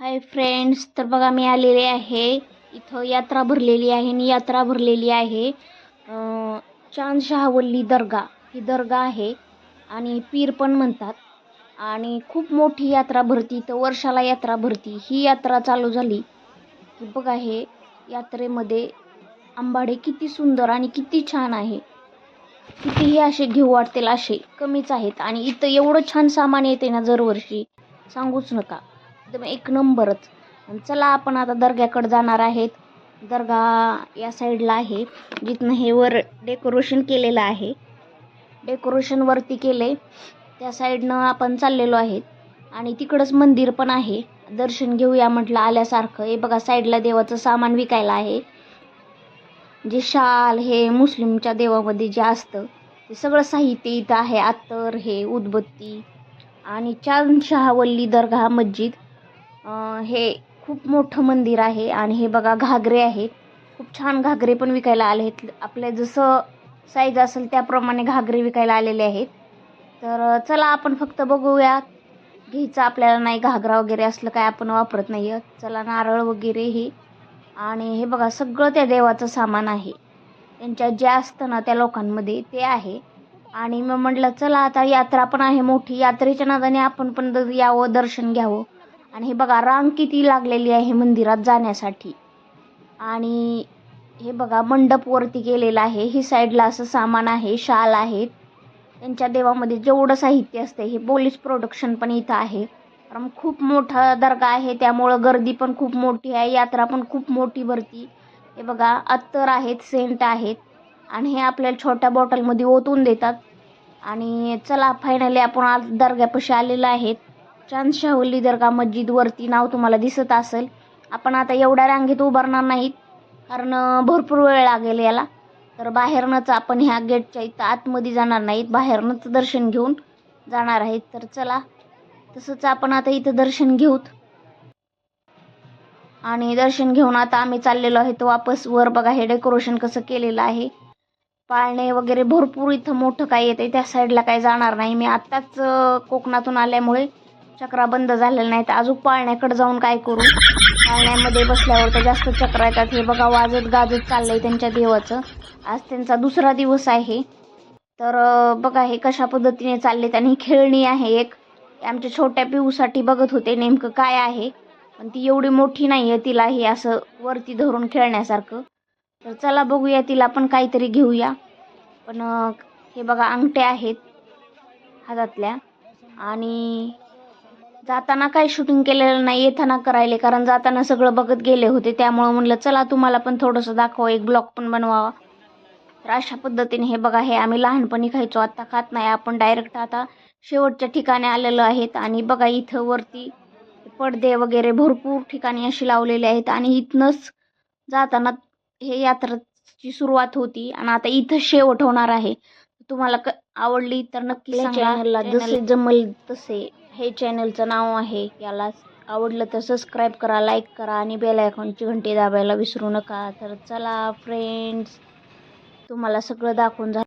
Hi friends तर बघा मी आलेले आहे. इथं यात्रा भरलेली आहे आणि यात्रा भरलेली आहे. चांद शहावल्ली दर्गा. ही दर्गा आहे आणि पीर पण म्हणतात. आणि खूप मोठी यात्रा भरती इथं वर्षाला यात्रा भरती. ही यात्रा चालू झाली की बघा हे यात्रेमध्ये आंबाडे किती सुंदर आणि किती छान आहे. कितीही असे घेऊ वाटतील असे कमीच आहेत आणि इथं एवढं छान सामान येते ना दरवर्षी. सांगूच नका. एकदम एक नंबरच. चला आपण आता दर्ग्याकडे जाणार आहेत. दर्गा या साईडला आहे. जिथनं हे वर डेकोरेशन केलेलं आहे. डेकोरेशन वरती केले. त्या साईडनं आपण चाललेलो आहेत. आणि तिकडंच मंदिर पण आहे. दर्शन घेऊया म्हटलं आल्यासारखं. हे बघा साईडला देवाचं सामान विकायला आहे. जे शाल हे मुस्लिमच्या देवामध्ये जे असतं ते सगळं साहित्य इथं आहे. अत्तर हे उदबत्ती आणि चांदशहावल्ली दर्गा मस्जिद. हे खूप मोठं मंदिर आहे आणि हे बघा घागरे आहेत खूप छान घागरे पण विकायला आले आहेत. आपल्या जसं साईज असेल त्याप्रमाणे घागरे विकायला आलेले आहेत. तर चला आपण फक्त बघूया. घ्यायचं आपल्याला नाही घागरा वगैरे असलं काय आपण वापरत नाही चला नारळ वगैरे हे आणि हे बघा सगळं त्या देवाचं सामान आहे. त्यांच्या जे असतं ना त्या लोकांमध्ये ते आहे. आणि मग म्हटलं चला आता यात्रा पण आहे मोठी. यात्रेच्या नादाने आपण पण यावं दर्शन घ्यावं. आणि हे बघा रांग किती लागलेली आहे मंदिरात जाण्यासाठी. आणि हे बघा मंडप वरती आहे. ही साईडला असं सामान आहे शाल आहेत त्यांच्या देवामध्ये जेवढं साहित्य असते हे पोलीस प्रोडक्शन पण इथं आहे. कारण खूप मोठा दर्गा आहे त्यामुळं गर्दी पण खूप मोठी आहे यात्रा पण खूप मोठी भरती. हे बघा अत्तर आहेत सेंट आहेत. आणि हे आपल्याला छोट्या बॉटलमध्ये ओतून देतात. आणि चला फायनली आपण आज दर्ग्यापाशी आलेलं आहेत. चांद चांदशाहुल्ली दर्गा मस्जिदवरती नाव तुम्हाला दिसत असेल आपण आता एवढ्या रांगेत उभारणार नाहीत कारण भरपूर वेळ लागेल याला. तर बाहेरनंच आपण ह्या गेटच्या इथं आतमध्ये जाणार नाहीत बाहेरनंच दर्शन घेऊन जाणार आहेत. तर चला तसंच आपण आता इथं दर्शन घेऊत. आणि दर्शन घेऊन आता आम्ही चाललेलो आहे तो वापस वर बघा हे डेकोरेशन कसं केलेलं आहे. पाळणे वगैरे भरपूर इथं मोठं काय आहे त्या साईडला काही जाणार नाही. मी आत्ताच कोकणातून आल्यामुळे चक्रा बंद झालेल्या नाहीत. अजून पाळण्याकडे जाऊन काय करू? पाळण्यामध्ये बसल्यावर तर जास्त चक्र येतात. हे बघा वाजत गाजत चाललंय त्यांच्या देवाचं. आज त्यांचा दुसरा दिवस आहे. तर बघा हे कशा पद्धतीने चाललेत आणि खेळणी आहे एक. आमच्या छोट्या पिऊसाठी बघत होते नेमकं काय आहे. पण ती एवढी मोठी नाही आहे तिला हे असं वरती धरून खेळण्यासारखं. तर चला बघूया तिला पण काहीतरी घेऊया. पण हे बघा अंगठ्या आहेत हातातल्या. आणि जाताना काही शूटिंग केलेलं नाही येताना करायले. कारण जाताना सगळं बघत गेले होते. त्यामुळं म्हणलं चला तुम्हाला पण थोडंसं दाखवा एक ब्लॉग पण बनवावा. तर अशा पद्धतीने हे बघा हे आम्ही लहानपणी खायचो. आता खात नाही. आपण डायरेक्ट आता शेवटच्या ठिकाणी आलेलो आहेत. आणि बघा इथं वरती पडदे वगैरे भरपूर ठिकाणी अशी लावलेले आहेत. आणि इथनंच जाताना हे यात्राची सुरुवात होती. आणि आता इथं शेवट होणार आहे. तुम्हाला आवडली तर नक्की चॅनलला जसे जमल तसे. हे चॅनलचं नाव आहे. याला आवडलं तर सबस्क्राईब करा लाईक करा आणि बेल आयकॉनची घंटी दाबायला विसरू नका. तर चला फ्रेंड्स तुम्हाला सगळं दाखवून झालं.